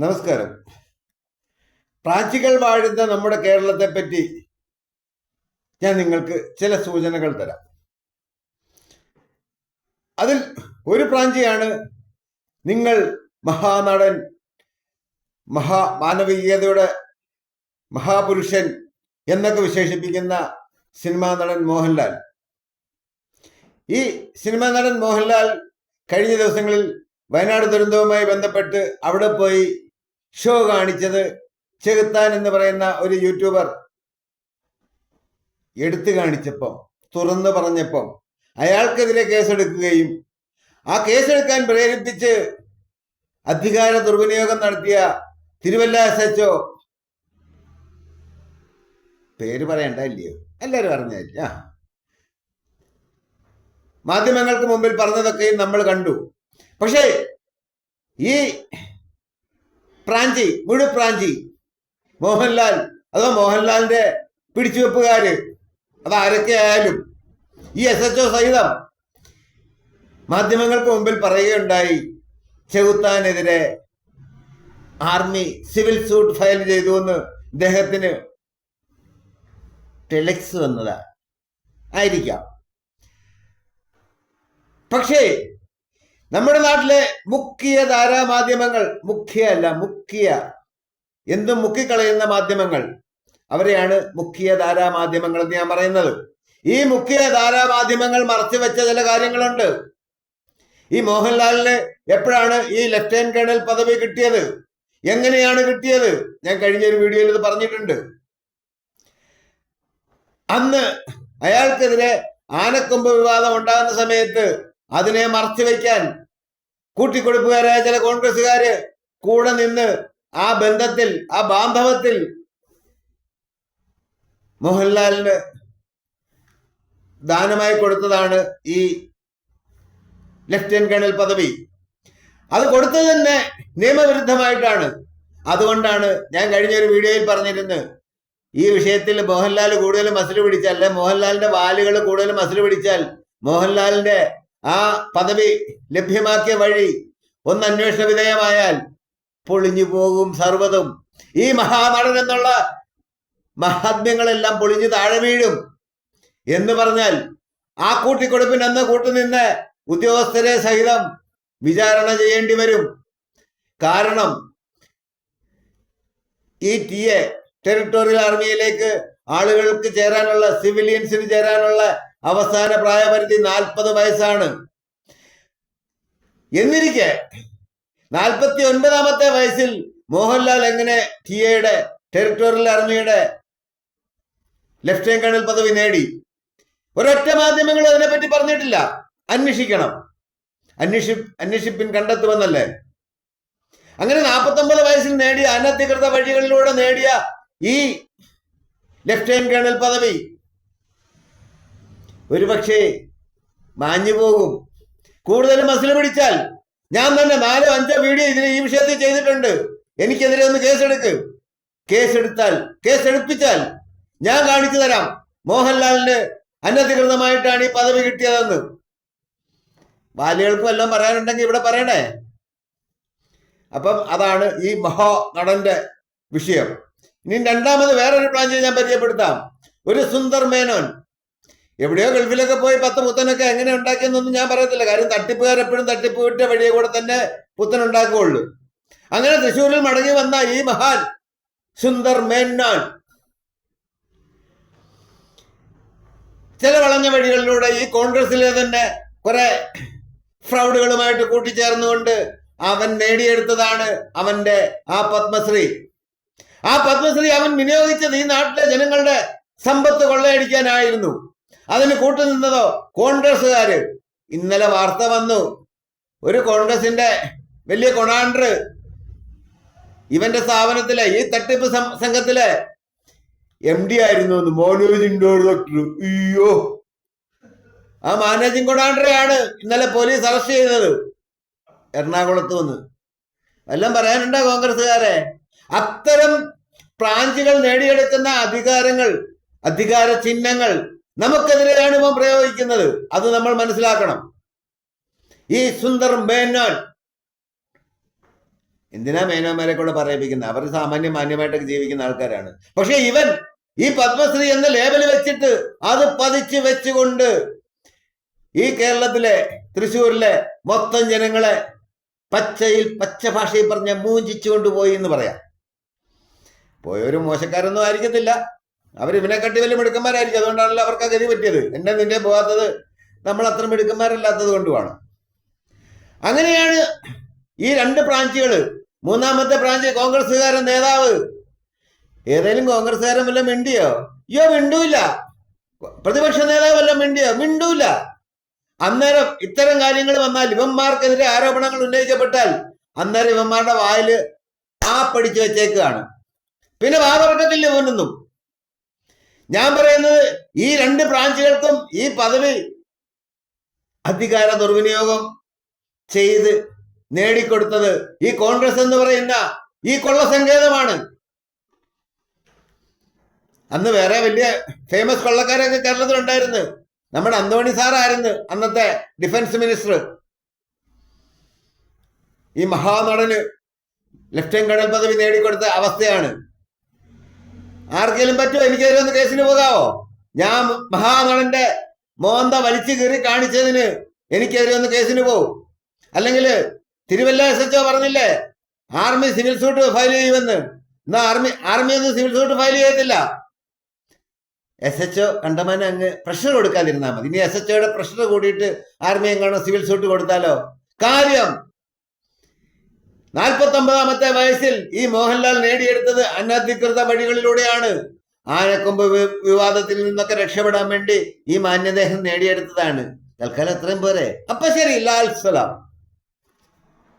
നമസ്കാരം. പ്രാച്ചികൾ വാഴുന്ന നമ്മുടെ കേരളത്തെ പറ്റി ഞാൻ നിങ്ങൾക്ക് ചില സൂചനകൾ തരാം. അതിൽ ഒരു പ്രാഞ്ചിയാണ് നിങ്ങൾ മഹാനടൻ മഹാ മാനവികതയുടെ മഹാപുരുഷൻ എന്നൊക്കെ വിശേഷിപ്പിക്കുന്ന സിനിമാ നടൻ മോഹൻലാൽ. ഈ സിനിമാ നടൻ മോഹൻലാൽ കഴിഞ്ഞ ദിവസങ്ങളിൽ വയനാട് ദുരന്തവുമായി ബന്ധപ്പെട്ട് അവിടെ പോയി ഷോ കാണിച്ചത് ചെകുത്താൻ എന്ന് പറയുന്ന ഒരു യൂട്യൂബർ എടുത്തു കാണിച്ചപ്പം തുറന്നു പറഞ്ഞപ്പം അയാൾക്കെതിരെ കേസെടുക്കുകയും ആ കേസെടുക്കാൻ പ്രേരിപ്പിച്ച് അധികാര ദുർവിനിയോഗം നടത്തിയ തിരുവല്ല എസ് എച്ച് പേര് പറയണ്ട ഇല്ലയോ? എല്ലാവരും അറിഞ്ഞില്ല മാധ്യമങ്ങൾക്ക് മുമ്പിൽ പറഞ്ഞതൊക്കെയും നമ്മൾ കണ്ടു. പക്ഷേ ഈ പ്രാഞ്ചി മുഴു പ്രാഞ്ചി. മോഹൻലാൽ അതോ മോഹൻലാലിന്റെ പിടിച്ചുവെപ്പുകാര് അത് ആരൊക്കെ ആയാലും ഈ എസ് എച്ച് ഒ സഹിതം മാധ്യമങ്ങൾക്ക് മുമ്പിൽ പറയുകയുണ്ടായി ചെകുത്താനെതിരെ ആർമി സിവിൽ സൂട്ട് ഫയൽ ചെയ്തു എന്ന് ഇദ്ദേഹത്തിന് ടെലക്സ് വന്നതാ. ആയിരിക്കാം. പക്ഷേ നമ്മുടെ നാട്ടിലെ മുഖ്യ ധാരാ മാധ്യമങ്ങൾ മുഖ്യ. അല്ല മുഖ്യ എന്തും മുക്കിക്കളയുന്ന മാധ്യമങ്ങൾ. അവരെയാണ് മുഖ്യ ധാരാ മാധ്യമങ്ങൾ എന്ന് ഞാൻ പറയുന്നത്. ഈ മുഖ്യ ധാരാമാധ്യമങ്ങൾ മറച്ചു വെച്ച ചില കാര്യങ്ങളുണ്ട്. ഈ മോഹൻലാലിന് എപ്പോഴാണ് ഈ ലഫ്റ്റനന്റ് കേണൽ പദവി കിട്ടിയത്? എങ്ങനെയാണ് കിട്ടിയത്? ഞാൻ കഴിഞ്ഞ ഒരു വീഡിയോയിൽ ഇത് പറഞ്ഞിട്ടുണ്ട്. അന്ന് അയാൾക്കെതിരെ ആനക്കൊമ്പ് വിവാദം ഉണ്ടാകുന്ന സമയത്ത് അതിനെ മറച്ചു വയ്ക്കാൻ കൂട്ടിക്കൊടുപ്പുകാരായ ചില കോൺഗ്രസ്സുകാര് കൂടെ നിന്ന് ആ ബന്ധത്തിൽ ആ ബാന്ധവത്തിൽ മോഹൻലാലിന് ദാനമായി കൊടുത്തതാണ് ഈ ലഫ്റ്റനന്റ് കേണൽ പദവി. അത് കൊടുത്തത് തന്നെ നിയമവിരുദ്ധമായിട്ടാണ്. അതുകൊണ്ടാണ് ഞാൻ കഴിഞ്ഞ ഒരു വീഡിയോയിൽ പറഞ്ഞിരുന്നത് ഈ വിഷയത്തിൽ മോഹൻലാൽ കൂടുതൽ മസിൽ പിടിച്ചാൽ അല്ലെ മോഹൻലാലിന്റെ വാലുകൾ കൂടുതൽ മസിൽ പിടിച്ചാൽ മോഹൻലാലിന്റെ ആ പദവി ലഭ്യമാക്കിയ വഴി ഒന്ന് അന്വേഷണ വിധേയമായാൽ പൊളിഞ്ഞു പോകും സർവതും. ഈ മഹാനടൻ എന്നുള്ള മഹാത്മ്യങ്ങളെല്ലാം പൊളിഞ്ഞു താഴെ വീഴും. എന്ന് പറഞ്ഞാൽ ആ കൂട്ടിക്കൊടുപ്പിന് അന്ന് കൂട്ടുനിന്ന് ഉദ്യോഗസ്ഥരെ സഹിതം വിചാരണ ചെയ്യേണ്ടി വരും. കാരണം ഈ ടി എ ടെറിട്ടോറിയൽ ആർമിയിലേക്ക് ആളുകൾക്ക് ചേരാനുള്ള സിവിലിയൻസിന് ചേരാനുള്ള അവസാന പ്രായപരിധി നാൽപ്പത് വയസ്സാണ്. എന്നിരിക്കെ നാൽപ്പത്തി ഒൻപതാമത്തെ വയസ്സിൽ മോഹൻലാൽ എങ്ങനെ ടി എയുടെ ടെറിട്ടോറിയൽ ആർമിയുടെ ലഫ്റ്റനന്റ് കേണൽ പദവി നേടി? ഒരൊറ്റ മാധ്യമങ്ങൾ അതിനെപ്പറ്റി പറഞ്ഞിട്ടില്ല. അന്വേഷിക്കണം. അന്വേഷി അന്വേഷിപ്പിൻ കണ്ടെത്തുമെന്നല്ലേ? അങ്ങനെ നാൽപ്പത്തൊമ്പത് വയസ്സിൽ നേടിയ അനധികൃത വഴികളിലൂടെ നേടിയ ഈ ലഫ്റ്റനന്റ് കേണൽ പദവി ഒരുപക്ഷെ മാഞ്ഞു പോകും. കൂടുതൽ മസിൽ പിടിച്ചാൽ ഞാൻ തന്നെ നാലോ അഞ്ചോ വീഡിയോ ഇതിന് ഈ വിഷയത്തിൽ ചെയ്തിട്ടുണ്ട്. എനിക്കെതിരെ ഒന്ന് കേസെടുക്ക്. കേസെടുത്താൽ കേസെടുപ്പിച്ചാൽ ഞാൻ കാണിച്ചു തരാം. മോഹൻലാലിന് അനധികൃതമായിട്ടാണ് ഈ പദവി കിട്ടിയതെന്ന്. ബാലികൾക്കും എല്ലാം പറയാനുണ്ടെങ്കിൽ ഇവിടെ പറയണേ. അപ്പം അതാണ് ഈ മഹാ നടന്റെ വിഷയം. ഇനി രണ്ടാമത് വേറൊരു പ്ലാൻ ഞാൻ പരിചയപ്പെടുത്താം. ഒരു സുന്ദർ മേനോൻ എവിടെയോ ഗൾഫിലൊക്കെ പോയി പത്ത് പുത്തനൊക്കെ എങ്ങനെ ഉണ്ടാക്കിയെന്നൊന്നും ഞാൻ പറയത്തില്ല. കാര്യം എപ്പോഴും തട്ടിപ്പ് വിട്ട വഴിയെ കൂടെ തന്നെ പുത്തൻ ഉണ്ടാക്കുകയുള്ളൂ. അങ്ങനെ തൃശ്ശൂരിൽ മടങ്ങി വന്ന ഈ മഹാൻ സുന്ദർ മേന്നാൻ ചില വളഞ്ഞ വഴികളിലൂടെ ഈ കോൺഗ്രസിലെ തന്നെ കുറെ ഫ്രൗഡുകളുമായിട്ട് കൂട്ടിച്ചേർന്നുകൊണ്ട് അവൻ നേടിയെടുത്തതാണ് അവന്റെ ആ പത്മശ്രീ. ആ പത്മശ്രീ അവൻ വിനിയോഗിച്ചത് ഈ നാട്ടിലെ ജനങ്ങളുടെ സമ്പത്ത് കൊള്ളയടിക്കാനായിരുന്നു. അതിന് കൂട്ടുനിന്നതോ കോൺഗ്രസ്സുകാര്. ഇന്നലെ വാർത്ത വന്നു. ഒരു കോൺഗ്രസിന്റെ വലിയ കൊണാണ്ടർ ഇവന്റെ സ്ഥാപനത്തിലെ ഈ തട്ടിപ്പ് സംഘത്തിലെ എം ഡി ആയിരുന്നു മനോജ് ഇൻഡോർ ഡോക്ടർ. അയ്യോ. ആ മാനേജിംഗ് കൊണാണ്ടറെയാണ് ഇന്നലെ പോലീസ് അറസ്റ്റ് ചെയ്തത്. എറണാകുളത്ത് വന്ന്. എല്ലാം പറയാനുണ്ടോ കോൺഗ്രസ്സുകാരെ? അത്തരം ബ്രാഞ്ചുകൾ നേടിയെടുക്കുന്ന അധികാരങ്ങൾ അധികാര ചിഹ്നങ്ങൾ നമുക്കെതിരെയാണ് ഇവൻ പ്രയോഗിക്കുന്നത്. അത് നമ്മൾ മനസ്സിലാക്കണം. ഈ സുന്ദർ മേനോൻ. എന്തിനാ മേനോന്മാരെ കൂടെ പറയിപ്പിക്കുന്നത്? അവർ സാമാന്യ മാന്യമായിട്ടൊക്കെ ജീവിക്കുന്ന ആൾക്കാരാണ്. പക്ഷെ ഇവൻ ഈ പത്മശ്രീ എന്ന ലേബൽ വെച്ചിട്ട് അത് പതിച്ചു വെച്ചുകൊണ്ട് ഈ കേരളത്തിലെ തൃശ്ശൂരിലെ മൊത്തം ജനങ്ങളെ പച്ചയിൽ പച്ച ഭാഷയിൽ പറഞ്ഞ മൂഞ്ചിച്ചുകൊണ്ട് പോയി എന്ന് പറയാം. പോയവരും മോശക്കാരൊന്നും ആയിരിക്കത്തില്ല. അവർ ഇവനെക്കാട്ടി വലിയ മിടുക്കന്മാരായിരിക്കും. അതുകൊണ്ടാണല്ലോ അവർക്ക് ഗതി പറ്റിയത്. എന്നെ നിന്റെ പോകാത്തത് നമ്മൾ അത്ര മിടുക്കന്മാരല്ലാത്തത് കൊണ്ടുമാണ്. അങ്ങനെയാണ് ഈ രണ്ട് ബ്രാഞ്ചുകൾ മൂന്നാമത്തെ ബ്രാഞ്ച് കോൺഗ്രസ്സുകാരൻ നേതാവ്. ഏതെങ്കിലും കോൺഗ്രസ്സുകാരൻ വല്ല മിണ്ടിയോ? അയ്യോ മിണ്ടൂല. പ്രതിപക്ഷ നേതാവ് വല്ല മിണ്ടിയോ? മിണ്ടൂല. അന്നേരം ഇത്തരം കാര്യങ്ങൾ വന്നാൽ ഇവന്മാർക്കെതിരെ ആരോപണങ്ങൾ ഉന്നയിക്കപ്പെട്ടാൽ അന്നേരം ഇവന്മാരുടെ വായിൽ ആ പഠിച്ചു വെച്ചേക്കാണ്. പിന്നെ വാ ഇവനൊന്നും ഞാൻ പറയുന്നത് ഈ രണ്ട് ബ്രാഞ്ചുകൾക്കും ഈ പദവി അധികാര ദുർവിനിയോഗം ചെയ്ത് നേടിക്കൊടുത്തത് ഈ കോൺഗ്രസ് എന്ന് പറയുന്ന ഈ കൊള്ള സങ്കേതമാണ് അന്ന് വേറെ വലിയ ഫേമസ് കൊള്ളക്കാരൊക്കെ കേരളത്തിൽ ഉണ്ടായിരുന്നു നമ്മുടെ അന്തോണി സാറായിരുന്നു അന്നത്തെ ഡിഫൻസ് മിനിസ്റ്റർ ഈ മഹാനടന് ലഫ്റ്റനന്റ് കേണൽ പദവി നേടിക്കൊടുത്ത അവസ്ഥയാണ്. ആർക്കെങ്കിലും പറ്റുമോ? എനിക്കെതിരെ ഒന്ന് കേസിന് പോകാവോ? ഞാൻ മഹാനടന്റെ മോന്ത വലിച്ചു കീറി കാണിച്ചതിന് എനിക്കെതിരെ ഒന്ന് കേസിന് പോകും അല്ലെങ്കിൽ തിരുവല്ല എസ് എച്ച് പറഞ്ഞില്ലേ? ആർമി സിവിൽ സൂട്ട് ഫയൽ ചെയ്യുമെന്ന്. എന്നാ ആർമി ആർമി ഒന്നും സിവിൽ സൂട്ട് ഫയൽ ചെയ്യത്തില്ല. എസ് എച്ച് കണ്ടമാനം അങ്ങ് പ്രഷർ കൊടുക്കാതിരുന്നാൽ മതി. ഇനി എസ് എച്ച് ഒയുടെ പ്രഷർ കൂടിയിട്ട് ആർമി എങ്ങാണോ സിവിൽ സൂട്ട് കൊടുത്താലോ? കാര്യം നാൽപ്പത്തൊമ്പതാമത്തെ വയസ്സിൽ ഈ മോഹൻലാൽ നേടിയെടുത്തത് അനധികൃത വഴികളിലൂടെയാണ്. ആനക്കൊമ്പ് വിവാദത്തിൽ നിന്നൊക്കെ രക്ഷപ്പെടാൻ വേണ്ടി ഈ മാന്യദേഹം നേടിയെടുത്തതാണ്. തൽക്കാലം അത്രയും പോരെ. അപ്പൊ ശരി ലാൽ സലാം.